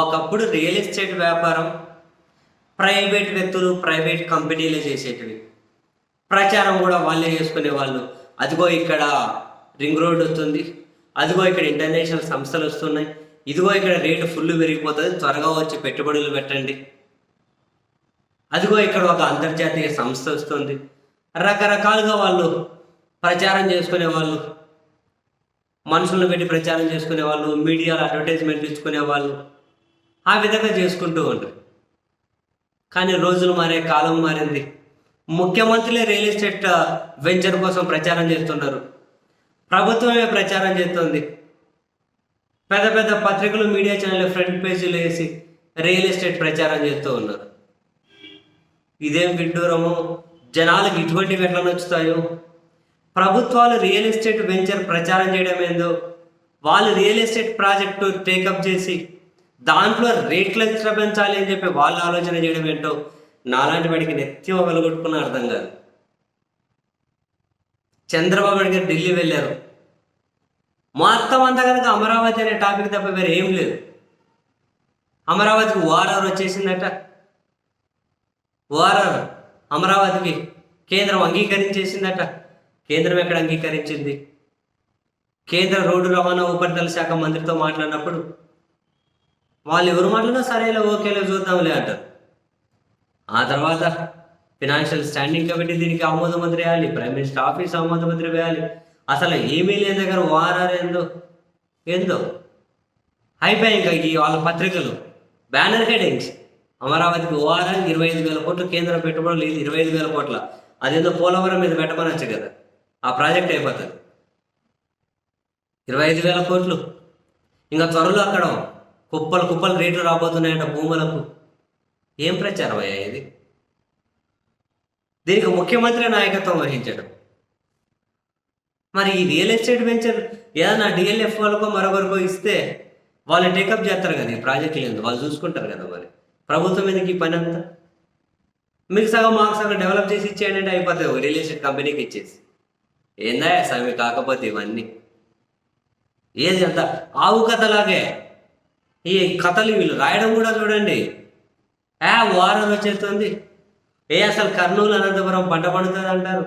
ఒకప్పుడు real estate వ్యాపారం private వ్యక్తులు ప్రైవేట్ కంపెనీలే చేసేటివి. ప్రచారం కూడా వాళ్ళే చేసుకునే వాళ్ళు. అదిగో ఇక్కడ రింగ్ రోడ్ వస్తుంది. అదిగో ఇక్కడ ఇంటర్నేషనల్ సంస్థలు వస్తున్నాయి. ఇదిగో ఇక్కడ రేటు ఫుల్ పెరిగిపోతుంది. త్వరగా వచ్చి పెట్టుబడులు పెట్టండి. అదిగో ఇక్కడ ఒక అంతర్జాతీయ సంస్థ వస్తుంది. రకరకాలుగా వాళ్ళు ప్రచారం చేసుకునే వాళ్ళు మనుషులను పెట్టి ప్రచారం చేసుకునే వాళ్ళు మీడియాలో అడ్వర్టైజ్మెంట్ ఇచ్చుకునే వాళ్ళు ఆ విధంగా చేసుకుంటూ ఉంటారు కానీ రోజులు మారే కాలం మారింది. ముఖ్యమంత్రులే రియల్ ఎస్టేట్ వెంచర్ కోసం ప్రచారం చేస్తున్నారు ప్రభుత్వమే ప్రచారం చేస్తుంది. పెద్ద పెద్ద పత్రికలు మీడియా ఛానల్ ఫ్రంట్ పేజీలు వేసి రియల్ ఎస్టేట్ ప్రచారం చేస్తూ ఉన్నారు. ఇదేం విడ్డూరము? జనాలకు ఇటువంటివి ఎట్లా నచ్చుతాయో? ప్రభుత్వాలు రియల్ ఎస్టేట్ వెంచర్ ప్రచారం చేయడం ఏందో? వాళ్ళు రియల్ ఎస్టేట్ ప్రాజెక్టు టేకప్ చేసి దాంట్లో రేట్లు ఎక్స్ట్రా పెంచాలి అని చెప్పి వాళ్ళు ఆలోచన చేయడం ఏంటో నాలాంటి వాడికి నెత్తి వెలగొట్టుకున్న అర్థం కాదు. చంద్రబాబు నాయుడు గారు ఢిల్లీ వెళ్ళారు. మొత్తం అంతా కనుక అమరావతి అనే టాపిక్ తప్ప వేరే ఏం లేదు. అమరావతికి ఓఆర్ఆర్ వచ్చేసిందట. ఓఆర్ఆర్ అమరావతికి కేంద్రం అంగీకరించేసిందట. కేంద్రం ఎక్కడ అంగీకరించింది? కేంద్ర రోడ్డు రవాణా ఉపరితల శాఖ మంత్రితో మాట్లాడినప్పుడు వాళ్ళు ఎవరు మాట్లాడినా సరేలే ఓకేలే చూద్దాంలే అంటారు ఆ తర్వాత ఫినాన్షియల్ స్టాండింగ్ కమిటీ దీనికి ఆమోద మంత్రి వేయాలి ప్రైమ్ మినిస్టర్ ఆఫీస్ ఆమోద మంత్రి వేయాలి. అసలు ఏమీ లేని దగ్గర వారారు ఏందో? ఏందో? అయిపోయాయి ఇంకా ఈ వాళ్ళ పత్రికలు. బ్యానర్ హెడింగ్స్ అమరావతికి ఓఆర్ఆర్ ఇరవై ఐదు వేల కోట్లు కేంద్ర పెట్టుబడులు ఇరవై ఐదు వేల కోట్ల. అదేదో పోలవరం మీద పెట్టమనొచ్చు కదా. ఆ ప్రాజెక్ట్ అయిపోతుంది. ఇరవై ఐదు వేల కోట్లు. ఇంకా త్వరలో అక్కడ కుప్పలు కుప్పలు రేట్లు రాబోతున్నాయంట భూములకు. ఏం ప్రచారం అయ్యా ఇది? దీనికి ముఖ్యమంత్రి నాయకత్వం వహించడం. మరి ఈ రియల్ ఎస్టేట్ వెంచర్ ఏదైనా డిఎల్ఎఫ్ వాళ్ళకో మరొకరికో ఇస్తే వాళ్ళు టేకప్ చేస్తారు కదా ఈ ప్రాజెక్టులు ఎందుకు వాళ్ళు చూసుకుంటారు కదా మరి. ప్రభుత్వం ఎందుకు ఈ పని అంతా? మీకు సగం మాకు సగం డెవలప్ చేసి ఇచ్చేయండి అయిపోతుంది రియల్ ఎస్టేట్ కంపెనీకి ఇచ్చేసి. ఏందా స్వామి కాకపోతే ఇవన్నీ? ఏది అంత ఆవు కథలాగే ఈ కథలు వీళ్ళు రాయడం కూడా చూడండి. ఏ వారం వచ్చేస్తుంది ఏ అసలు కర్నూలు అనంతపురం పంట పండుతుంది అంటారు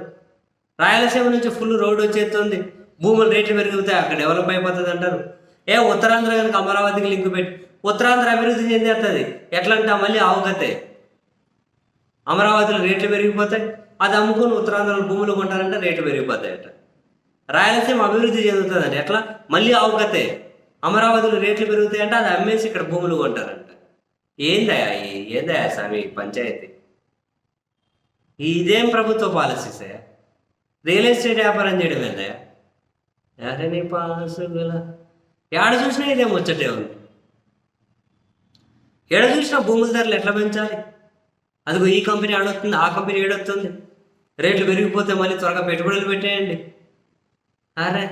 రాయలసీమ నుంచి ఫుల్ రోడ్డు వచ్చేస్తుంది భూములు రేట్లు పెరుగుతాయి అక్కడ డెవలప్ అయిపోతుంది అంటారు ఏ ఉత్తరాంధ్ర కనుక అమరావతికి లింక్ పెట్టి ఉత్తరాంధ్ర అభివృద్ధి చెందేస్తుంది ఎట్లా అంటే మళ్ళీ ఆవుకతే అమరావతిలో రేట్లు పెరిగిపోతాయి. అది అమ్ముకొని ఉత్తరాంధ్రలో భూములు కొంటారంటే రేట్లు పెరిగిపోతాయట. రాయలసీమ అభివృద్ధి చెందుతుందంట. ఎట్లా? మళ్ళీ ఆవుకతే అమరావతిలో రేట్లు పెరుగుతాయంటే అది అమ్మేసి ఇక్కడ భూములు కొంటారంట. ఏందయ్యా ఏందయా సామి స్వామి పంచాయతీ? ఇదేం ప్రభుత్వ పాలసీసే రియల్ ఎస్టేట్ వ్యాపారం చేయడం ఏందయా ఎవరని పాసుగుల ఏడ చూసినా ఇదే ముచ్చటే ఉంది. ఎడ చూసినా భూముల ధరలు ఎట్లా పెంచాలి? అదిగో ఈ కంపెనీ ఆడొస్తుంది ఆ కంపెనీ ఏడొస్తుంది రేట్లు పెరిగిపోతే మళ్ళీ త్వరగా పెట్టుబడులు పెట్టేయండి. అరే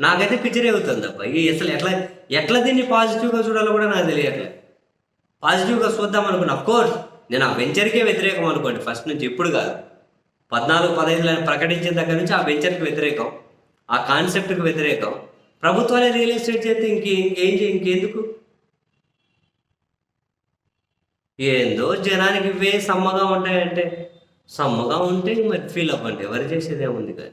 నాకైతే పిక్చర్ అవుతుంది అబ్బా ఈ అసలు ఎట్లా ఎట్లా దీన్ని పాజిటివ్గా చూడాలో కూడా నాకు తెలియట్లే. పాజిటివ్గా చూద్దాం అనుకున్నా కోర్స్ నేను ఆ వెంచర్కే వ్యతిరేకం అనుకోండి. ఫస్ట్ నుంచి ఎప్పుడు కాదు. పద్నాలుగు పదహైదులో ప్రకటించిన దగ్గర నుంచి ఆ వెంచర్కి వ్యతిరేకం ఆ కాన్సెప్ట్కి వ్యతిరేకం. ప్రభుత్వాలే రియల్ ఎస్టేట్ చేస్తే ఇంకే ఇంకేం చే- ఇంకెందుకు? ఏందో జనానికి ఇవే సమ్మగా ఉంటాయంటే. సమ్మగా ఉంటే మరి ఫీల్ అవ్వండి ఎవరు చేసేదేముంది కానీ.